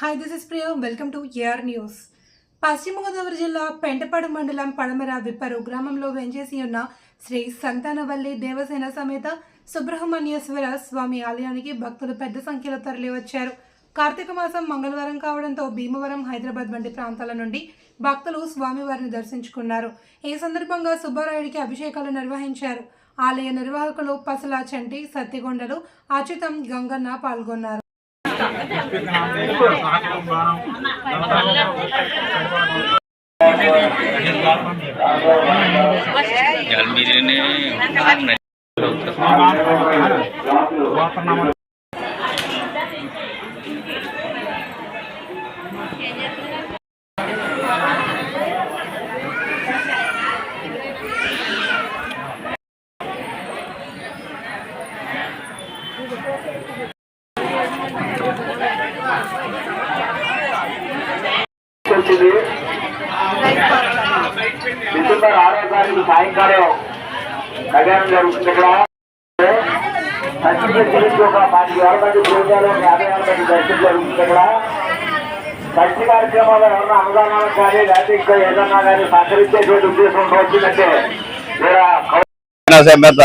Hi this is Priya welcome to AR news Paschima Godavari జిల్లా పెంటపాడు మండలం పడమర విప్పరు గ్రామంలో వెంచేసి ఉన్న శ్రీ సంతానవల్లి దేవసేన సమేత సుబ్రహ్మణ్యేశ్వర స్వామి ఆలయానికి భక్తులు పెద్ద సంఖ్యలో తరలివచ్చారు. కార్తీక మాసం మంగళవారం కావడంతో భీమవరం హైదరాబాద్ వంటి ప్రాంతాల నుండి భక్తులు స్వామివారిని దర్శించుకున్నారు. ఈ సందర్భంగా సుబ్బారాయుడికి అభిషేకాలు నిర్వహించారు. ఆలయ నిర్వాహకులు పసల చంటి సత్తిగొండలు అచ్యుతం గంగన్న పాల్గొన్నారు. జన్మదినే వచ్చింది డిసెంబర్ ఆరో తారీఖు సాయంకాలం కళ్యాణం జరుగుతుంది ఇక్కడ. ఖచ్చితంగా గురించి ఒక పది వేల మంది పూజలు యాభై వేల మంది దర్శనం జరుగుతుంది ఇక్కడ. ఖర్చు కార్యక్రమాలు ఏమన్నా అనుదానాలు కానీ లేకపోతే ఇంకా ఏదన్నా కానీ సహకరించేటువంటి ఉద్దేశం వచ్చిందంటే ఇక్కడ సమేత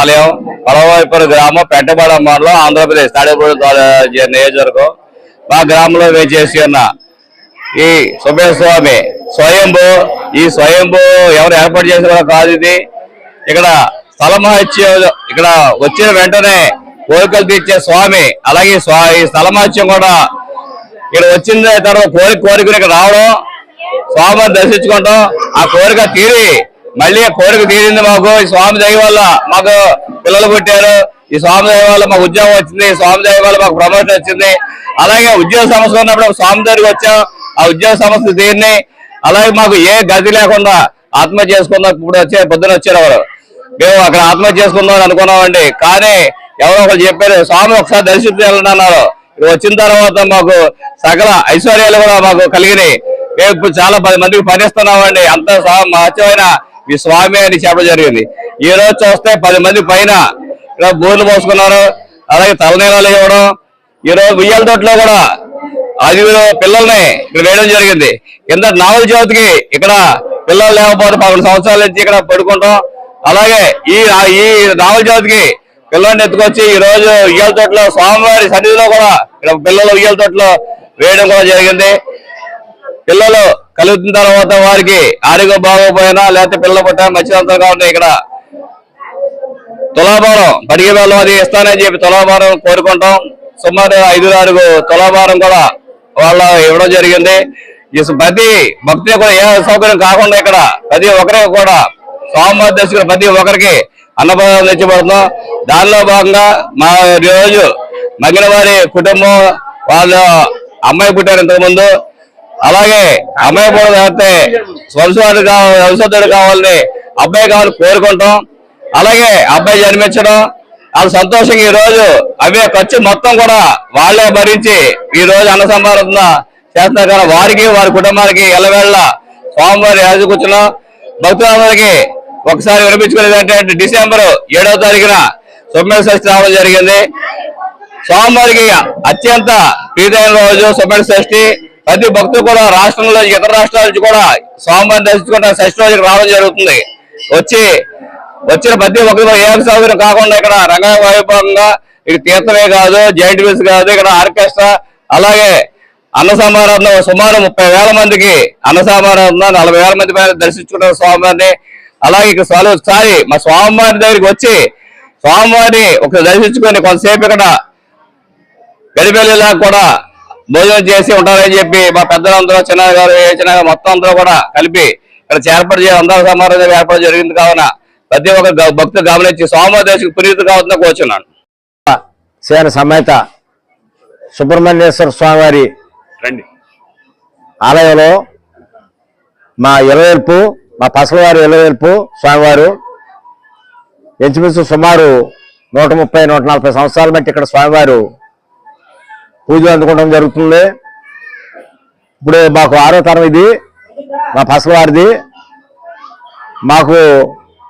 ఆలయం పలవైపుర గ్రామం పెట్టబడ మండలం ఆంధ్రప్రదేశ్ తాడేపూడి నియోజకవర్గం. మా గ్రామంలో వేచేసి ఉన్న ఈ సుబ్బయ్య స్వామి స్వయంభూ ఈ స్వయంభూ ఎవరు ఏర్పాటు చేసిన కాదు ఇది. ఇక్కడ స్థలమహత్యం ఇక్కడ వచ్చిన వెంటనే కోరికలు తీర్చే స్వామి అలాగే స్వా ఈ స్థలమహత్యం కూడా ఇక్కడ వచ్చిన తర్వాత కోరిక కోరికలు ఇక్కడ రావడం స్వామిని దర్శించుకుంటాం ఆ కోరిక తీరి మళ్ళీ కోరిక తీరింది మాకు. ఈ స్వామి దయ వల్ల మాకు పిల్లలు పుట్టారు. ఈ స్వామి దయ వల్ల మాకు ఉద్యోగం వచ్చింది. ఈ స్వామి దయ వల్ల మాకు ప్రమోషన్ వచ్చింది. అలాగే ఉద్యోగ సమస్య ఉన్నప్పుడు స్వామి దగ్గరికి వచ్చాం. ఆ ఉద్యోగ సమస్య తీరిని అలాగే మాకు ఏ గది లేకుండా ఆత్మహత్య చేసుకుందాం ఇప్పుడు వచ్చే పొద్దున వచ్చారు ఎవరు? మేము అక్కడ ఆత్మహత్య చేసుకుందాం అని అనుకున్నామండి. కానీ ఎవరో ఒకరు చెప్పారు స్వామి ఒకసారి దర్శించి వెళ్ళండి అన్నారు. వచ్చిన తర్వాత మాకు సకల ఐశ్వర్యాలు కూడా మాకు కలిగినాయి. మేము ఇప్పుడు చాలా పది మందికి పనిస్తున్నామండి. అంత మహత్యమైన ఈ స్వామి అని చెప్పడం జరిగింది. ఈ రోజు చూస్తే పది మంది పైన బోర్లు పోసుకున్నారు. అలాగే తలనీలాలు ఇవ్వడం ఈ రోజు ఉయ్యాల తోటలో కూడా ఐదుగురు పిల్లల్ని ఇక్కడ వేయడం జరిగింది. కింద నావల జ్యోతికి ఇక్కడ పిల్లలు లేకపోతే పదకొండు సంవత్సరాల నుంచి ఇక్కడ పడుకుంటాం. అలాగే ఈ ఈ నావల జ్యోతికి పిల్లల్ని ఎత్తుకొచ్చి ఈ రోజు ఉయ్యాల తోటలో స్వామివారి సన్నిధిలో కూడా ఇక్కడ పిల్లలు ఉయ్యాల తోటలో వేయడం కూడా జరిగింది. పిల్లలు కలుగుతున్న తర్వాత వారికి ఆరోగ్యం బాగోపోయినా లేకపోతే పిల్లలు పుట్టినా మంచిదంతగా ఉన్నాయి ఇక్కడ తులాభారం పడిగే వాళ్ళు అది ఇస్తానని చెప్పి తులాభారం కోరుకుంటాం. సుమారు ఐదు ఆరుగు తులాభారం కూడా వాళ్ళ ఇవ్వడం జరిగింది. ఈ ప్రతి భక్తి కూడా ఏ సౌకర్యం కాకుండా ఇక్కడ ప్రతి ఒక్కరికి కూడా సోమవారి దర్శకులు ప్రతి ఒక్కరికి అన్నప్రదానం తెచ్చిపడుతున్నాం. దానిలో భాగంగా మా రోజు మగిన వారి కుటుంబం వాళ్ళ అమ్మాయి పుట్టారు ఇంతకుముందు. అలాగే అమ్మాయి కూడా లేకపోతే వంశవాడు కావాలి వంశోద్ధుడు కావాలని అబ్బాయి కావాలని కోరుకుంటాం. అలాగే అబ్బాయి జన్మించడం వాళ్ళు సంతోషంగా ఈ రోజు అవే ఖర్చు మొత్తం కూడా వాళ్ళే భరించి ఈ రోజు అన్న సంపాదన చేస్తున్నారు. కదా వారికి వారి కుటుంబానికి ఎల్లవేళ్ళ స్వామివారి యాజు కూర్చున్నాం భక్తులందరికీ ఒకసారి వినిపించుకునేది ఏంటంటే డిసెంబర్ ఏడవ తారీఖున సొమ్మెల షష్ఠి రావడం జరిగింది. స్వామివారికి అత్యంత ప్రీతైన రోజు సుబ్రహ్మణ్య షష్ఠి. ప్రతి భక్తులు కూడా రాష్ట్రంలో ఇతర రాష్ట్రాల నుంచి కూడా స్వామివారిని దర్శించుకుంటే షష్ఠి రోజుకి రావడం జరుగుతుంది. వచ్చి వచ్చిన ప్రతి ఒక్కరు ఏం సౌకర్యం కాకుండా ఇక్కడ రంగ వైభవంగా ఇక్కడ తీర్థమే కాదు జైంట్ వీల్స్ కాదు ఇక్కడ ఆర్కెస్ట్రా అలాగే అన్న సమారాధన సుమారు ముప్పై వేల మందికి అన్న సమారాధన నలభై వేల మంది పైన దర్శించుకుంటారు స్వామివారిని అలాగే ఇక్కడ స్వామి ఒకసారి మా స్వామివారి దగ్గరికి వచ్చి స్వామివారిని ఒక దర్శించుకొని కొంతసేపు ఇక్కడ గడిపెళ్ళిలా కూడా భోజనం చేసి ఉంటారని చెప్పి మా పెద్దలందరూ చిన్న గారు చిన్న మొత్తం అందరూ కూడా కలిపి ఇక్కడ ఏర్పాటు చేయాలి అందరూ సమారోహం ఏర్పాటు జరిగింది కావున ప్రతి ఒక్క భక్తులు గమనించి సోమదేశకు పునీతి కావద్దని కోరుచున్నాను. సేన సమేత సుబ్రహ్మణ్యేశ్వర స్వామివారి రండి. ఆలయంలో మా ఇలవేల్పు మా పసలవారి ఇలవేల్పు స్వామివారు ఇంచుమించు సుమారు నూట ముప్పై నూట నలభై సంవత్సరాల బట్టి ఇక్కడ స్వామివారు పూజలు అందుకోవడం జరుగుతుంది. ఇప్పుడు మాకు ఆరో తరం ఇది మా పసలవారిది. మాకు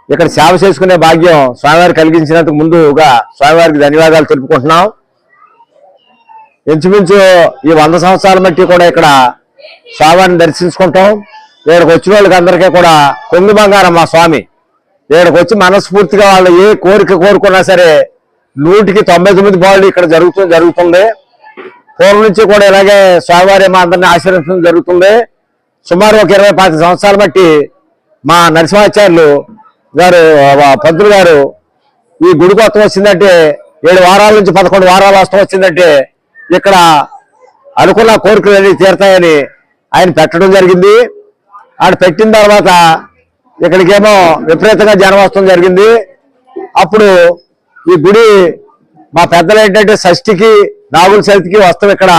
ఇక్కడ సేవ చేసుకునే భాగ్యం స్వామివారి కలిగించినందుకు ముందుగా స్వామివారికి ధన్యవాదాలు తెలుపుకుంటున్నాం. ఇంచుమించు ఈ వంద సంవత్సరాల మట్టి కూడా ఇక్కడ స్వామివారిని దర్శించుకుంటాం. ఇక్కడికి వచ్చిన వాళ్ళకి అందరికీ కూడా కొంగు బంగారం మా స్వామి. ఇక్కడికి వచ్చి మనస్ఫూర్తిగా వాళ్ళు ఏ కోరిక కోరుకున్నా సరే నూటికి తొంభై తొమ్మిది బాళ్ళు ఇక్కడ జరుగుతుంది జరుగుతుంది. పూర్వం నుంచి కూడా ఇలాగే స్వామివారి మా అందరిని ఆశీర్వించడం జరుగుతుంది. సుమారు ఒక ఇరవై పాతి సంవత్సరాలు బట్టి మా నరసింహాచార్యులు గారు పంతులు గారు ఈ గుడి కొత్త వచ్చిందంటే ఏడు వారాల నుంచి పదకొండు వారాల వస్తం వచ్చిందంటే ఇక్కడ అనుకున్న కోరికలు అన్ని తీరుతాయని ఆయన పెట్టడం జరిగింది. ఆయన పెట్టిన తర్వాత ఇక్కడికేమో విపరీతంగా జనం జరిగింది. అప్పుడు ఈ గుడి మా పెద్దలు ఏంటంటే షష్ఠికి నాగుల చవితికి వస్తాం ఇక్కడ.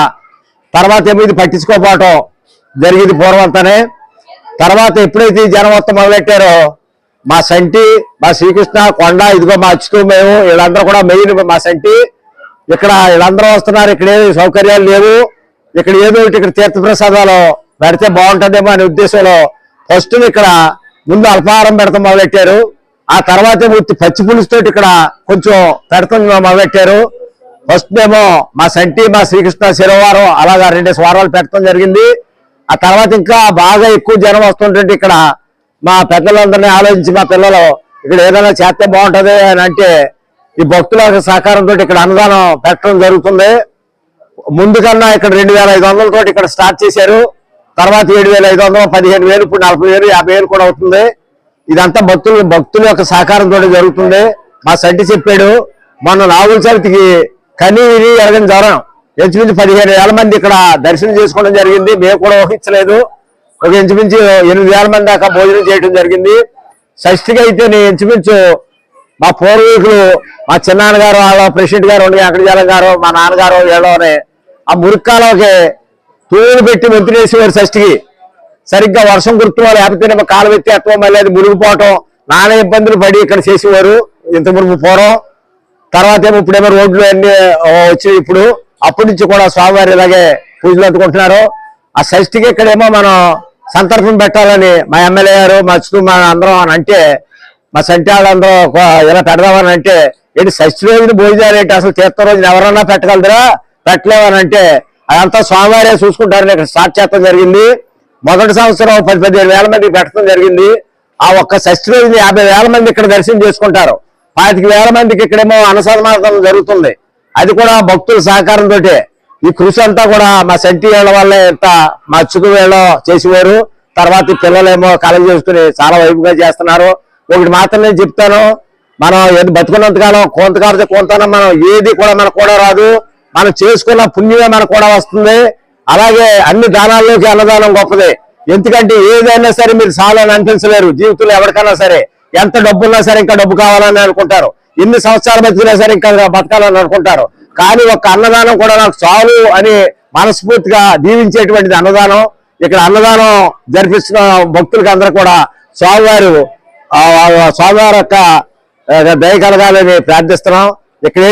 తర్వాత ఏమో ఇది పట్టించుకోపోవటం జరిగింది పూర్వంతానే. తర్వాత ఎప్పుడైతే ఈ జనం మొదలెట్టారో మా సంటి మా శ్రీకృష్ణ కొండ ఇదిగో మా అచ్చుతూ మేము వీళ్ళందరూ కూడా మెయిన్ మా సంటి. ఇక్కడ వీళ్ళందరూ వస్తున్నారు ఇక్కడ ఏమి సౌకర్యాలు లేవు. ఇక్కడ ఏదో ఒకటి ఇక్కడ తీర్థప్రసాదాలు పెడితే బాగుంటుందేమో అనే ఉద్దేశంలో ఫస్ట్ ఇక్కడ ముందు అల్పాహారం పెడతాం మొదలెట్టారు. ఆ తర్వాత ఉత్తి పచ్చి పులుసుతో ఇక్కడ కొంచెం పెడతాం మొదలెట్టారు. ఫస్ట్ మేము మా సంటి మా శ్రీకృష్ణ శనివారం అలాగా రెండేసి వారాలు పెట్టడం జరిగింది. ఆ తర్వాత ఇంకా బాగా ఎక్కువ జనం వస్తుంటే ఇక్కడ మా పెద్దలందరినీ ఆలోచించి మా పిల్లలు ఇక్కడ ఏదైనా చేస్తే బాగుంటుంది అని అంటే ఈ భక్తుల యొక్క సహకారంతో ఇక్కడ అన్నదానం పెట్టడం జరుగుతుంది. ముందు కన్నా ఇక్కడ రెండు వేల ఐదు వందలతో ఇక్కడ స్టార్ట్ చేశారు. తర్వాత ఏడు వేల ఐదు వందలు పదిహేను వేలు ఇప్పుడు నలభై వేలు యాభై వేలు కూడా అవుతుంది. ఇదంతా భక్తులు భక్తుల యొక్క సహకారంతో జరుగుతుంది. మా సంటి చెప్పాడు మొన్న నాగుల చవితికి కనీ విని ఎరగని జ్వరం. ఇంచుమించు పదిహేను వేల మంది ఇక్కడ దర్శనం చేసుకోవడం జరిగింది. మేము కూడా ఊహించలేదు. ఒక ఇంచుమించు ఎనిమిది వేల మంది దాకా భోజనం చేయడం జరిగింది. షష్టికి అయితే నేను ఇంచుమించు మా పూర్వీకులు మా చిన్నాన్నగారు వాళ్ళ ప్రెసిడెంట్ గారు ఉండి వెంకటజాలం గారు మా నాన్నగారు ఏడోనే ఆ మురిక్కాలకి తూలు పెట్టి వంతులేసేవారు షష్టికి సరిగ్గా వర్షం గుర్తువా లేకపోతే కాలు పెట్టి ఎత్తడం మళ్ళీ అది మునిగిపోవటం నానా ఇబ్బందులు పడి ఇక్కడ చేసేవారు ఇంత మునుపు పూర్వం. తర్వాత ఏమో ఇప్పుడేమో రోడ్లు అన్ని వచ్చాయి ఇప్పుడు. అప్పటి నుంచి కూడా స్వామివారి ఇలాగే పూజలు అందుకుంటున్నారు. ఆ షష్టికి ఇక్కడేమో మనం సంతర్పణ పెట్టాలని మా ఎమ్మెల్యే గారు మా చుట్టూ మా అందరం అని అంటే మా సంటి వాళ్ళందరూ ఇలా పెడదామని అంటే ఏంటి షష్ఠి రోజున భోజనాలు ఏంటి? అసలు తీర్థ రోజున ఎవరన్నా పెట్టగలరా? పెట్టలేమనంటే అదంతా స్వామివారే చూసుకుంటారని ఇక్కడ స్టార్ట్ చేయడం జరిగింది. మొదటి సంవత్సరం పది పదిహేను వేల మంది పెట్టడం జరిగింది. ఆ ఒక్క షష్ఠి రోజున యాభై వేల మంది ఇక్కడ దర్శనం చేసుకుంటారు. పాతిక వేల మందికి ఇక్కడేమో అన్నసన్మానం జరుగుతుంది. అది కూడా భక్తుల సహకారంతో ఈ కృషి అంతా కూడా మా సెంటి వేళ్ళ వల్లే ఇంత మా చుకు వేళ చేసేవారు తర్వాత పిల్లలేమో కాలేజ్ చేసుకుని చాలా వైపుగా చేస్తున్నారు. ఒకటి మాత్రం నేను చెప్తాను మనం ఏది బతుకున్నంతకాలం కొంతకాలం కొంతనం మనం ఏది కూడా మనకు కూడా రాదు. మనం చేసుకున్న పుణ్యమే మనకు కూడా వస్తుంది. అలాగే అన్ని దానాల్లోకి అన్నదానం గొప్పది. ఎందుకంటే ఏదైనా సరే మీరు చాలని అనిపించలేరు. జీవితంలో ఎవరికైనా సరే ఎంత డబ్బు ఉన్నా సరే ఇంకా డబ్బు కావాలని అనుకుంటారు. ఎన్ని సంవత్సరాలు బతికినా సరే ఇంకా బతకాలని అనుకుంటారు. కానీ ఒక అన్నదానం కూడా నాకు చాలు అని మనస్ఫూర్తిగా దీవించేటువంటిది అన్నదానం. ఇక్కడ అన్నదానం జరిపిస్తున్న భక్తులకి అందరూ కూడా స్వామివారు ఆ, స్వామివారి యొక్క దయ కలగాలని ప్రార్థిస్తున్నాం. ఇక్కడ